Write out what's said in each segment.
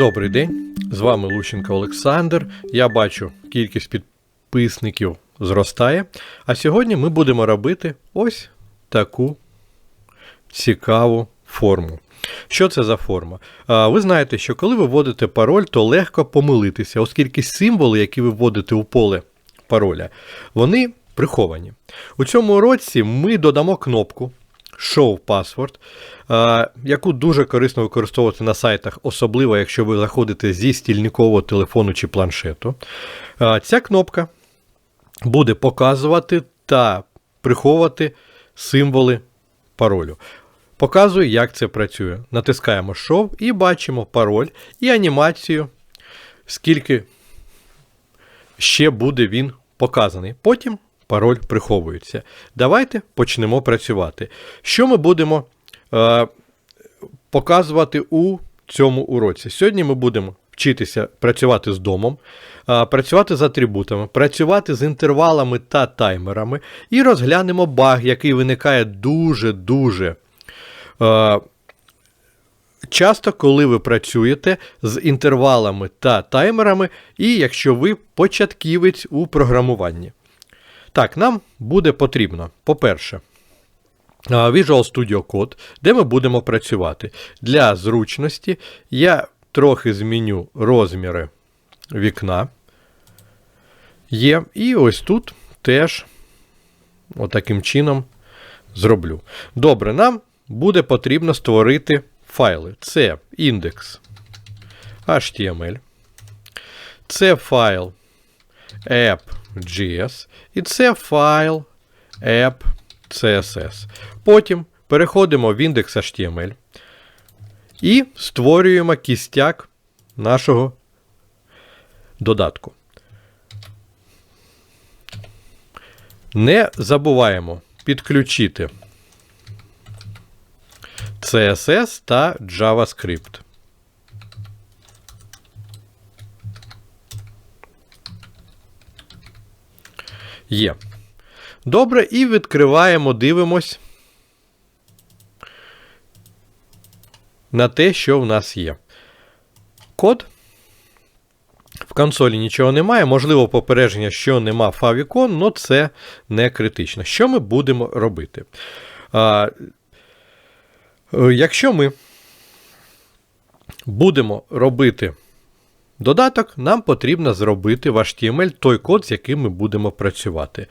Добрий день, з вами Лущенко Олександр. Я бачу, кількість підписників зростає. А сьогодні ми будемо робити ось таку цікаву форму. Що це за форма? Ви знаєте, що коли ви вводите пароль, то легко помилитися, оскільки символи, які ви вводите у поле пароля, вони приховані. У цьому уроці ми додамо кнопку Show Password, яку дуже корисно використовувати на сайтах, особливо якщо ви заходите зі стільникового телефону чи планшету. Ця кнопка буде показувати та приховувати символи паролю. Показую, як це працює. Натискаємо Show і бачимо пароль і анімацію, скільки ще буде він показаний. Потім пароль приховується. Давайте почнемо працювати. Що ми будемо е, показувати у цьому уроці? Сьогодні ми будемо вчитися працювати з домом, е, працювати з атрибутами, працювати з інтервалами та таймерами і розглянемо баг, який виникає дуже-дуже. Е, Часто, коли ви працюєте з інтервалами та таймерами, і якщо ви початківець у програмуванні. Так, нам буде потрібно, по-перше, Visual Studio Code, де ми будемо працювати. Для зручності я трохи зміню розміри вікна. Є. І ось тут теж отаким чином зроблю. Добре, нам буде потрібно створити файли. Це індекс HTML. Це файл app.js. І це файл app.css. Потім переходимо в індекс і створюємо кістяк нашого додатку. Не забуваємо підключити CSS та JavaScript. Є. Добре, і відкриваємо, дивимось на те, що в нас є. Код. В консолі нічого немає, можливо, попередження, що нема favicon, але це не критично. Що ми будемо робити? А, е, Якщо ми будемо робити додаток, нам потрібно зробити в HTML той код, з яким ми будемо працювати.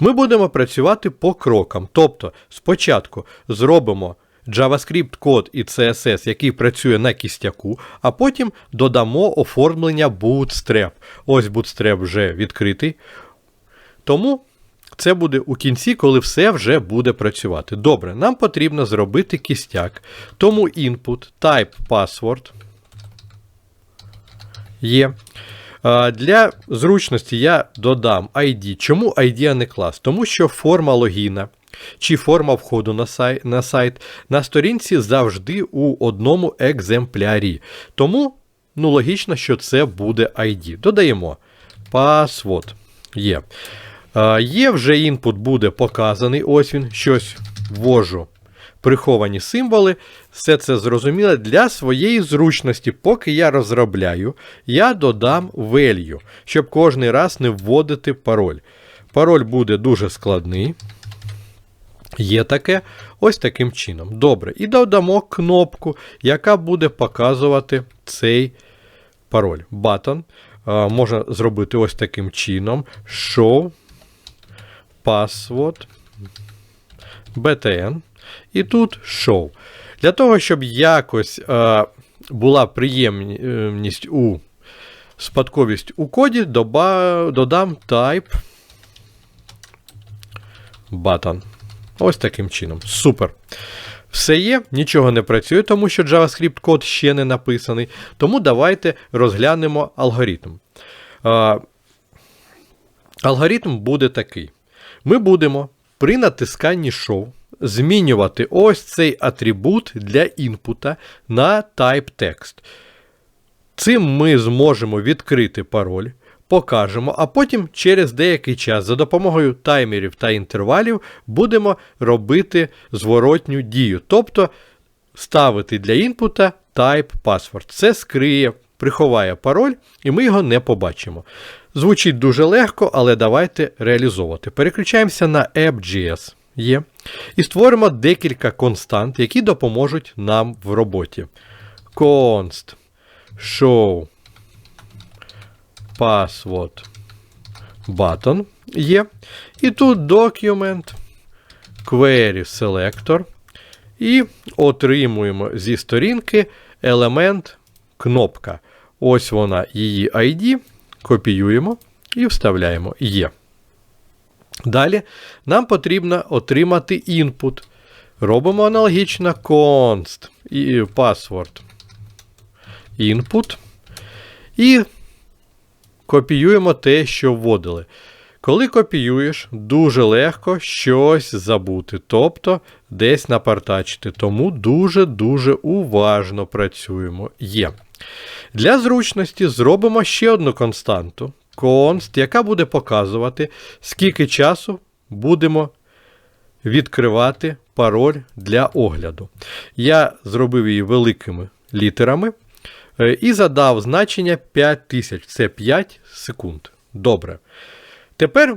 Ми будемо працювати по крокам. Тобто, спочатку зробимо JavaScript код і CSS, який працює на кістяку, а потім додамо оформлення Bootstrap. Ось Bootstrap вже відкритий. Тому це буде у кінці, коли все вже буде працювати. Добре, нам потрібно зробити кістяк. Тому input type password є. Для зручності я додам ID. Чому ID, а не клас? Тому що форма логіна чи форма входу на сайт, на сайт на сторінці завжди у одному екземплярі. Тому ну, логічно, що це буде ID. Додаємо password. Є. Є вже інпут буде показаний. Ось він, щось ввожу. Приховані символи, все це зрозуміло для своєї зручності, поки я розробляю, я додам value, щоб кожний раз не вводити пароль. Пароль буде дуже складний. Є таке ось таким чином. Добре. І додамо кнопку, яка буде показувати цей пароль. Button. Можна зробити ось таким чином. Show password btn. І тут show. Для того, щоб якось е, була приємність у спадковість у коді, доба, додам type button. Ось таким чином. Супер. Все є, нічого не працює, тому що JavaScript код ще не написаний. Тому давайте розглянемо алгоритм. Е, алгоритм буде такий. Ми будемо при натисканні Show змінювати ось цей атрибут для інпута на type. Цим ми зможемо відкрити пароль, покажемо, а потім через деякий час за допомогою таймерів та інтервалів будемо робити зворотню дію. Тобто ставити для інпута type password. Це скриє приховає пароль, і ми його не побачимо. Звучить дуже легко, але давайте реалізовувати. Переключаємося на app.js. Є. І створимо декілька констант, які допоможуть нам в роботі. Const show password button є. І тут document, query selector. І отримуємо зі сторінки елемент кнопка. Ось вона, її ID. Копіюємо і вставляємо є. Далі нам потрібно отримати input. Робимо аналогічно const і password input. І копіюємо те, що вводили. Коли копіюєш, дуже легко щось забути, тобто десь напартачити. Тому дуже-дуже уважно працюємо. Є. Для зручності зробимо ще одну константу const, яка буде показувати, скільки часу будемо відкривати пароль для огляду. Я зробив її великими літерами е, і задав значення 5000. Це 5 секунд. Добре. Тепер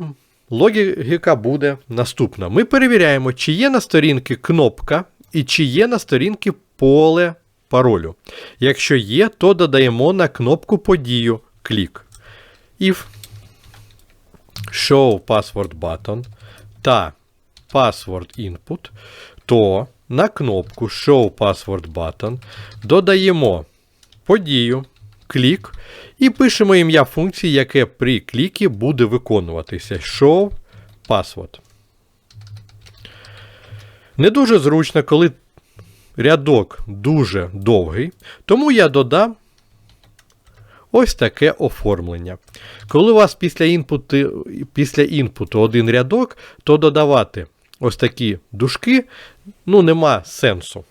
логіка буде наступна. Ми перевіряємо, чи є на сторінці кнопка і чи є на сторінці поле паролю. Якщо є, то додаємо на кнопку подію клік. If show password button та password input, то на кнопку Show Password Button додаємо подію, клік і пишемо ім'я функції, яке при клікі буде виконуватися. Show Password. Не дуже зручно, коли рядок дуже довгий, тому я додам ось таке оформлення. Коли у вас після інпуту, після інпуту один рядок, то додавати ось такі дужки ну, нема сенсу.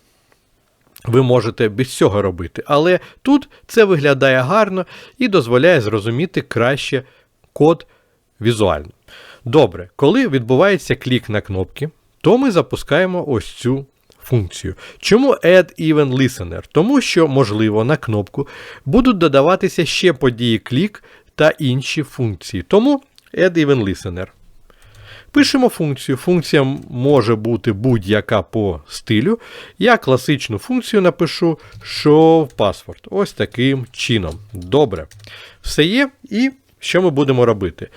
Ви можете без цього робити, але тут це виглядає гарно і дозволяє зрозуміти краще код візуально. Добре, коли відбувається клік на кнопки, то ми запускаємо ось цю функцію. Чому Add Even Listener? Тому що, можливо, на кнопку будуть додаватися ще події клік та інші функції. Тому Add Even Listener. Пишемо функцію. Функція може бути будь-яка по стилю. Я класичну функцію напишу show password. Ось таким чином. Добре. Все є. І що ми будемо робити?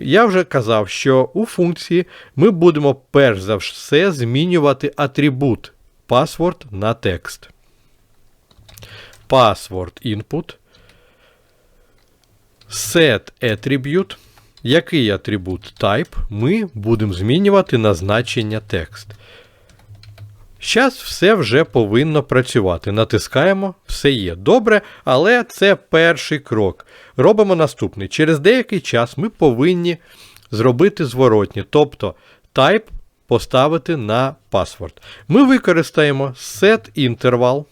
Я вже казав, що у функції ми будемо перш за все змінювати атрибут password на текст. Password input. Set attribute. Який атрибут type ми будемо змінювати на значення текст. Зараз все вже повинно працювати. Натискаємо, все є. Добре, але це перший крок. Робимо наступний. Через деякий час ми повинні зробити зворотні, тобто type поставити на паспорт. Ми використаємо setInterval.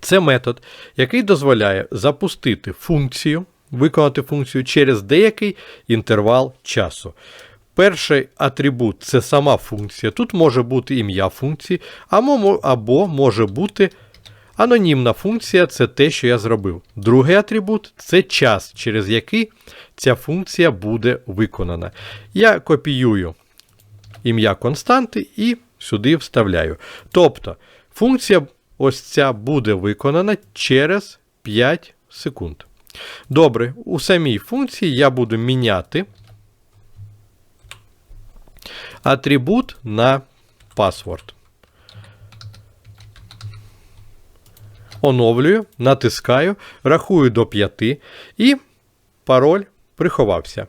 Це метод, який дозволяє запустити функцію, виконати функцію через деякий інтервал часу. Перший атрибут це сама функція. Тут може бути ім'я функції, або може бути анонімна функція це те, що я зробив. Другий атрибут це час, через який ця функція буде виконана. Я копіюю ім'я константи і сюди вставляю. Тобто функція ось ця буде виконана через 5 секунд. Добре, у самій функції я буду міняти атрибут на паспорт. Оновлюю, натискаю, рахую до 5 і пароль приховався.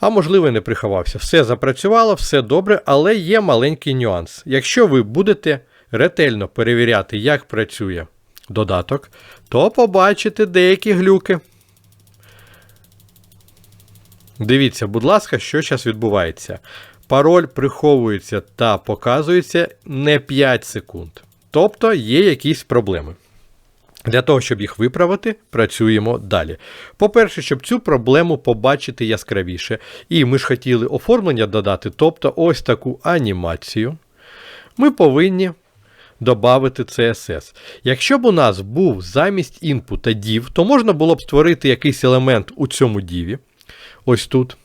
А можливо, не приховався. Все запрацювало, все добре, але є маленький нюанс. Якщо ви будете ретельно перевіряти, як працює додаток, то побачите деякі глюки. Дивіться, будь ласка, що зараз відбувається. Пароль приховується та показується не 5 секунд. Тобто є якісь проблеми. Для того, щоб їх виправити, працюємо далі. По-перше, щоб цю проблему побачити яскравіше. І ми ж хотіли оформлення додати, тобто ось таку анімацію. Ми повинні додати CSS. Якщо б у нас був замість інпута div, то можна було б створити якийсь елемент у цьому діві. Ось тут.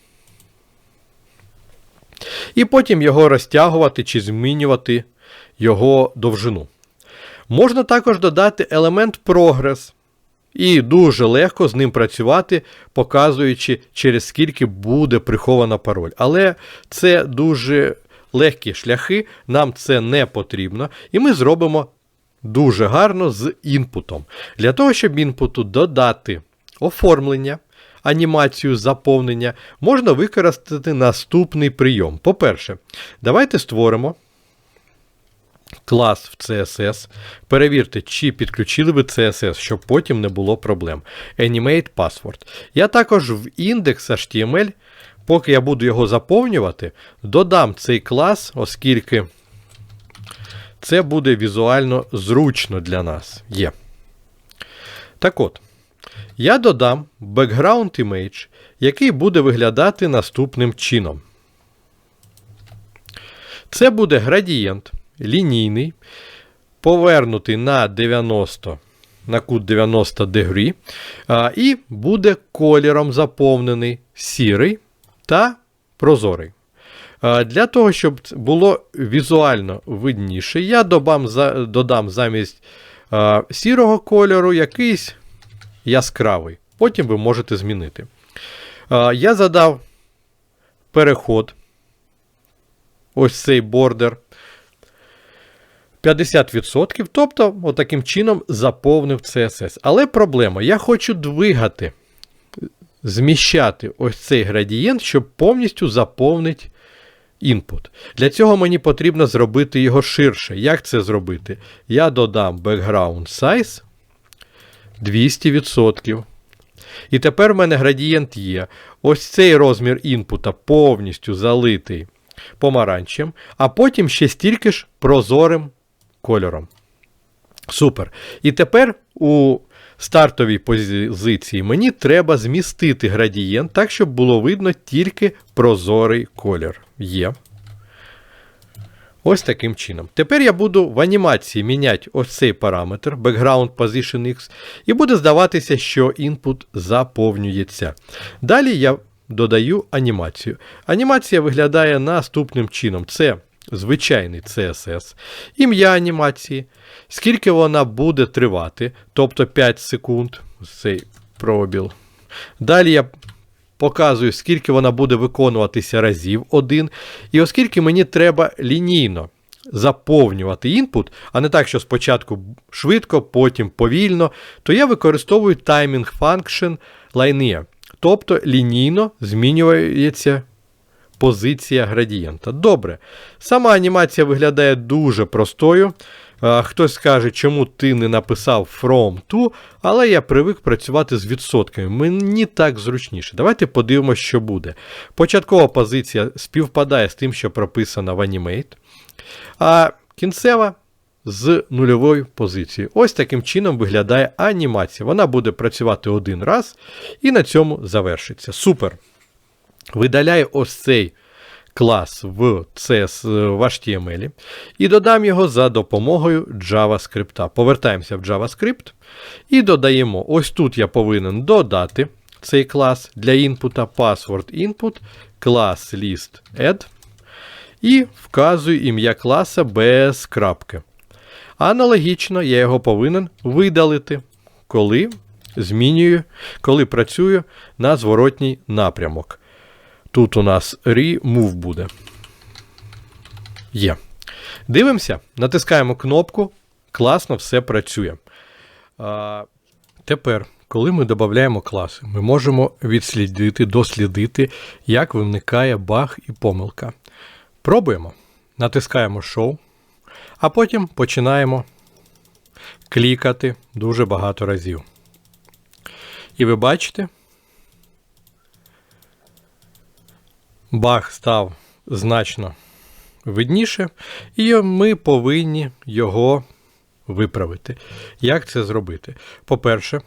І потім його розтягувати чи змінювати його довжину. Можна також додати елемент прогрес. І дуже легко з ним працювати, показуючи, через скільки буде прихована пароль. Але це дуже легкі шляхи, нам це не потрібно. І ми зробимо дуже гарно з інпутом. Для того, щоб інпуту додати оформлення, анімацію заповнення, можна використати наступний прийом. По-перше, давайте створимо клас в CSS. Перевірте, чи підключили ви CSS, щоб потім не було проблем. Animate password. Я також в індекс HTML, поки я буду його заповнювати, додам цей клас, оскільки це буде візуально зручно для нас. Є. Так от, я додам background image, який буде виглядати наступним чином. Це буде градієнт лінійний, повернутий на 90 на кут 90 дегрі, і буде кольором заповнений сірий та прозорий. Для того, щоб було візуально видніше, я додам, замість сірого кольору якийсь яскравий. Потім ви можете змінити. Я задав переход. Ось цей бордер. 50%, тобто, отаким чином заповнив CSS. Але проблема: я хочу двигати, зміщати ось цей градієнт, щоб повністю заповнити інпут. Для цього мені потрібно зробити його ширше. Як це зробити? Я додам background size 200%. І тепер в мене градієнт є. Ось цей розмір інпута повністю залитий помаранчем, а потім ще стільки ж прозорим кольором. Супер. І тепер у стартовій позиції мені треба змістити градієнт так, щоб було видно тільки прозорий колір. Є. Ось таким чином. Тепер я буду в анімації міняти ось цей параметр background position X, і буде здаватися, що інпут заповнюється. Далі я додаю анімацію. Анімація виглядає наступним чином: це звичайний CSS, ім'я анімації, скільки вона буде тривати, тобто 5 секунд, цей пробіл. Далі я показую, скільки вона буде виконуватися разів один. І оскільки мені треба лінійно заповнювати інпут, а не так, що спочатку швидко, потім повільно, то я використовую timing function linear. Тобто лінійно змінюється позиція градієнта. Добре. Сама анімація виглядає дуже простою. Хтось скаже, чому ти не написав from to, але я привик працювати з відсотками. Мені так зручніше. Давайте подивимося, що буде. Початкова позиція співпадає з тим, що прописано в Animate. А кінцева з нульовою позицією. Ось таким чином виглядає анімація. Вона буде працювати один раз і на цьому завершиться. Супер! Видаляю ось цей клас в CS в HTML і додам його за допомогою JavaScript. Повертаємося в JavaScript і додаємо. Ось тут я повинен додати цей клас для інпута password input, клас list add. І вказую ім'я класа без крапки. Аналогічно, я його повинен видалити, коли змінюю, коли працюю на зворотній напрямок. Тут у нас remove буде. Є. Дивимося, натискаємо кнопку. Класно все працює. А, Тепер, коли ми додаємо класи, ми можемо відслідити, дослідити, як виникає баг і помилка. Пробуємо. Натискаємо Show, а потім починаємо клікати дуже багато разів. І ви бачите, баг став значно видніше, і ми повинні його виправити. Як це зробити? По-перше,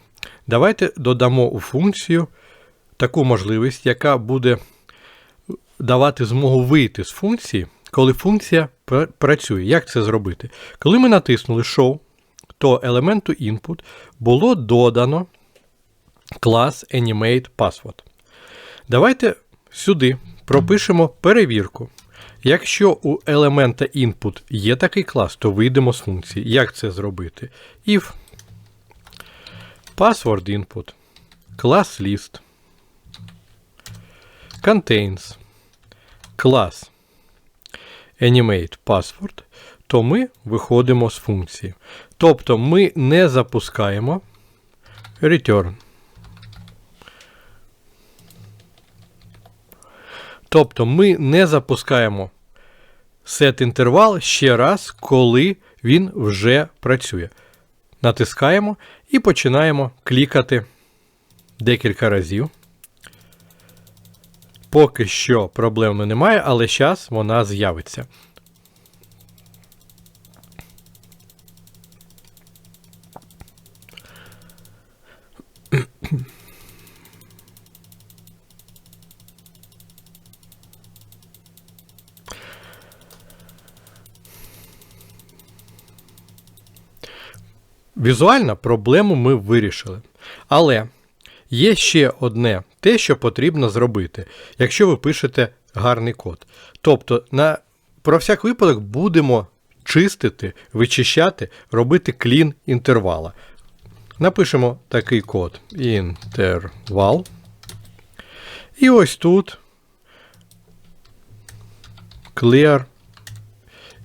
давайте додамо у функцію таку можливість, яка буде давати змогу вийти з функції, коли функція працює. Як це зробити? Коли ми натиснули Show, то елементу input було додано клас Animate Password. Давайте сюди пропишемо перевірку. Якщо у елемента input є такий клас, то вийдемо з функції. Як це зробити? If password input class list contains class animate password, то ми виходимо з функції. Тобто ми не запускаємо return. Тобто ми не запускаємо set інтервал ще раз, коли він вже працює. Натискаємо і починаємо клікати декілька разів. Поки що проблеми немає, але зараз вона з'явиться. Візуально проблему ми вирішили. Але є ще одне те, що потрібно зробити, якщо ви пишете гарний код. Тобто, на, про всяк випадок будемо чистити, вичищати, робити клін інтервала. Напишемо такий код інтервал. І ось тут clear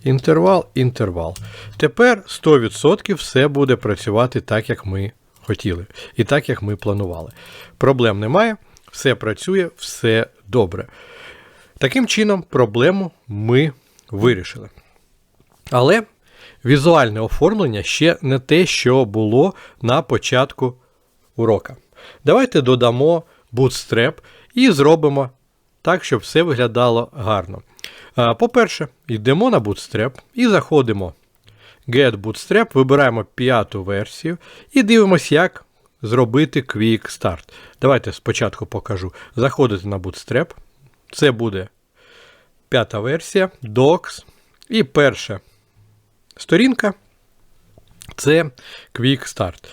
інтервал, інтервал. Тепер 100% все буде працювати так, як ми хотіли, і так, як ми планували. Проблем немає, все працює, все добре. Таким чином, проблему ми вирішили. Але візуальне оформлення ще не те, що було на початку урока. Давайте додамо Bootstrap і зробимо так, щоб все виглядало гарно. По-перше, йдемо на Bootstrap і заходимо Get Bootstrap, вибираємо п'яту версію і дивимося, як зробити Quick Start. Давайте спочатку покажу. Заходите на Bootstrap. Це буде п'ята версія, Docs. І перша сторінка це Quick Start.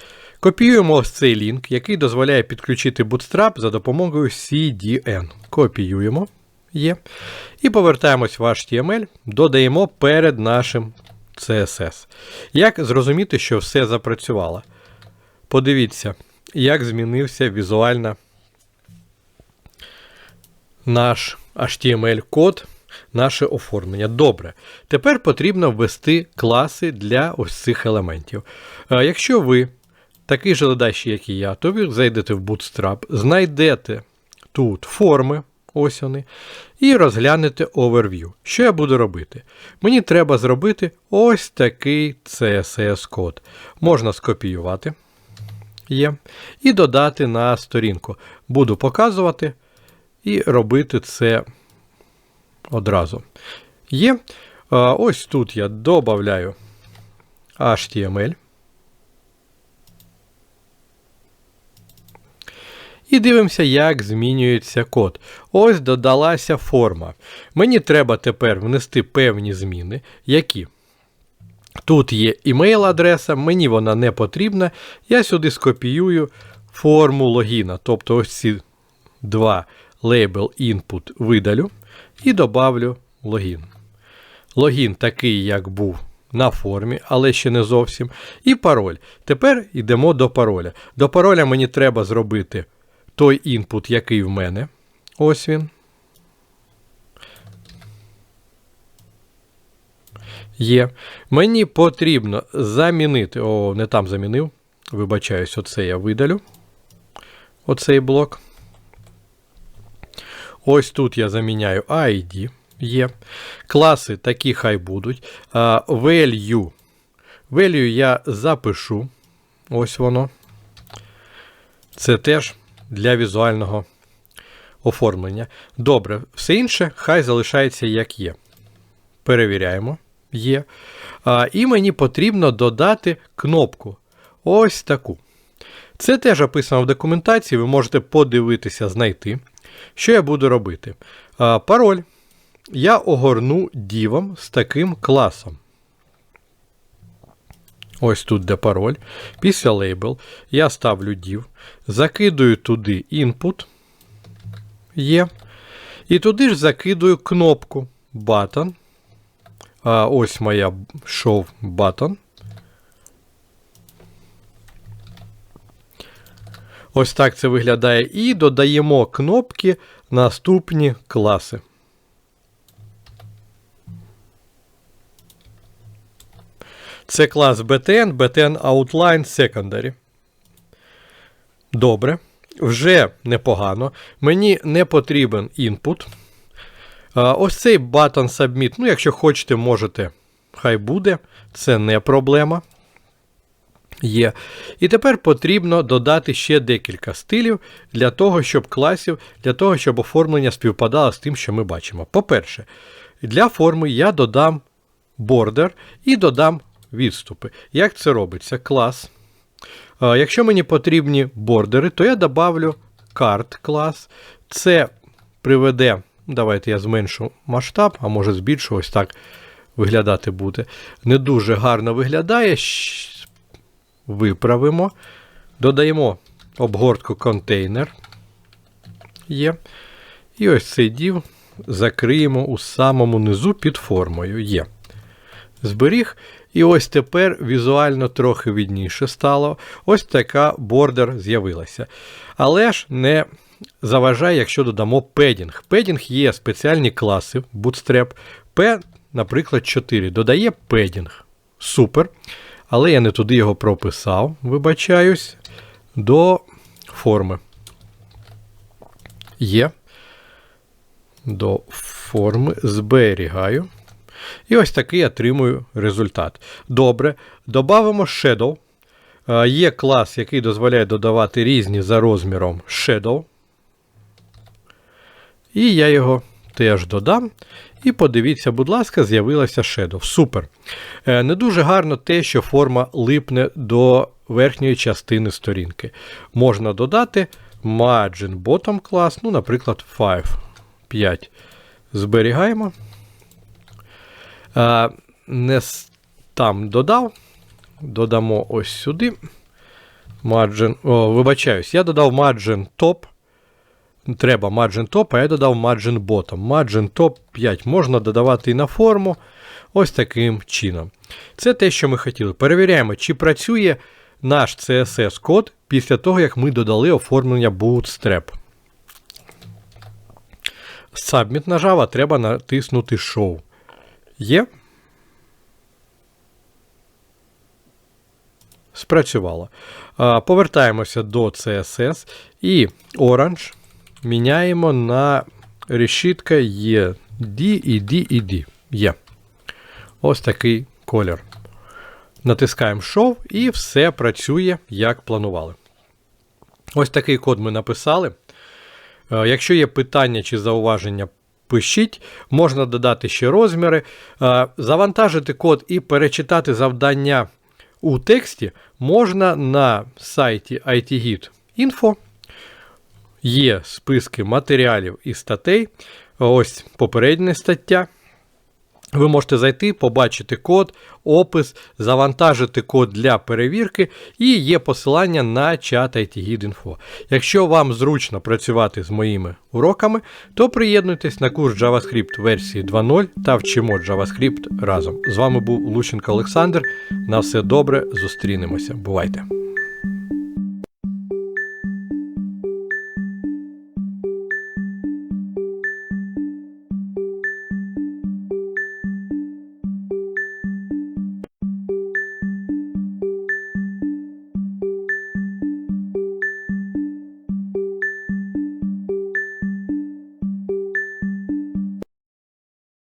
Копіюємо ось цей лінк, який дозволяє підключити Bootstrap за допомогою CDN. Копіюємо. Є. І повертаємось в HTML, додаємо перед нашим CSS. Як зрозуміти, що все запрацювало? Подивіться, як змінився візуально наш HTML-код, наше оформлення. Добре. Тепер потрібно ввести класи для ось цих елементів. Якщо ви такий же ледач, як і я, то ви зайдете в Bootstrap, знайдете тут форми. Ось. І розглянете overview. Що я буду робити? Мені треба зробити ось такий CSS-код. Можна скопіювати є, і додати на сторінку. Буду показувати і робити це одразу. Є. Ось тут я додаю HTML. І дивимося, як змінюється код. Ось додалася форма. Мені треба тепер внести певні зміни, які. Тут є імейл-адреса, мені вона не потрібна. Я сюди скопіюю форму логіна. Тобто ось ці два лейбл input видалю і добавлю логін. Логін такий, як був на формі, але ще не зовсім. І пароль. Тепер йдемо до пароля. До пароля мені треба зробити той інпут, який в мене. Ось він. Є. Мені потрібно замінити. О, не там замінив. Вибачаюсь, оце я видалю. Оцей блок. Ось тут я заміняю ID. Є. Класи такі хай будуть. Value. Value я запишу. Ось воно. Це теж для візуального оформлення. Добре, все інше хай залишається як є. Перевіряємо. Є. А, І мені потрібно додати кнопку. Ось таку. Це теж описано в документації, ви можете подивитися, знайти. Що я буду робити? А, Пароль я огорну дівом з таким класом. Ось тут де пароль. Після лейбл я ставлю div, закидую туди input є. І туди ж закидую кнопку button. А ось моя show button. Ось так це виглядає. І додаємо кнопки наступні класи. Це клас BTN, BTN Outline Secondary. Добре. Вже непогано. Мені не потрібен input. Ось цей button Submit. Ну, якщо хочете, можете. Хай буде. Це не проблема. Є. І тепер потрібно додати ще декілька стилів для того, щоб класів, для того, щоб оформлення співпадало з тим, що ми бачимо. По-перше, для форми я додам бордер і додам відступи. Як це робиться? Клас. Якщо мені потрібні бордери, то я добавлю карт клас. Це приведе. Давайте я зменшу масштаб, а може збільшу, ось так виглядати буде. Не дуже гарно виглядає. Виправимо. Додаємо обгортку контейнер. Є. І ось цей дів закриємо у самому низу під формою. Є. Зберіг. І ось тепер візуально трохи відніше стало. Ось така бордер з'явилася. Але ж не заважає, якщо додамо педінг. Педінг є спеціальні класи Bootstrap. P, наприклад, 4. Додає педінг. Супер. Але я не туди його прописав, вибачаюсь, до форми. Є. До форми зберігаю. І ось такий отримую результат. Добре. Добавимо Shadow. Е, Є клас, який дозволяє додавати різні за розміром Shadow. І я його теж додам. І подивіться, будь ласка, з'явилася Shadow. Супер. Е, Не дуже гарно те, що форма липне до верхньої частини сторінки. Можна додати margin bottom class, ну, наприклад, 5. 5. Зберігаємо. Е, Не там додав. Додамо ось сюди. Margin, о, вибачаюсь, я додав margin top. Треба margin top, а я додав margin bottom. Margin top 5 можна додавати і на форму. Ось таким чином. Це те, що ми хотіли. Перевіряємо, чи працює наш CSS-код після того, як ми додали оформлення Bootstrap. Submit нажав, а треба натиснути Show. Є. Спрацювало. Повертаємося до CSS і Orange міняємо на решітка є D і D і D. Є. Ось такий колір. Натискаємо Show і все працює, як планували. Ось такий код ми написали. Якщо є питання чи зауваження, пишіть, можна додати ще розміри, Е, завантажити код і перечитати завдання у тексті можна на сайті ITGIT.info. Є списки матеріалів і статей. Ось попередня стаття. Ви можете зайти, побачити код, опис, завантажити код для перевірки, і є посилання на чат ITGID.info. Якщо вам зручно працювати з моїми уроками, то приєднуйтесь на курс JavaScript версії 2.0 та вчимо JavaScript разом. З вами був Лущенко Олександр. На все добре, зустрінемося. Бувайте!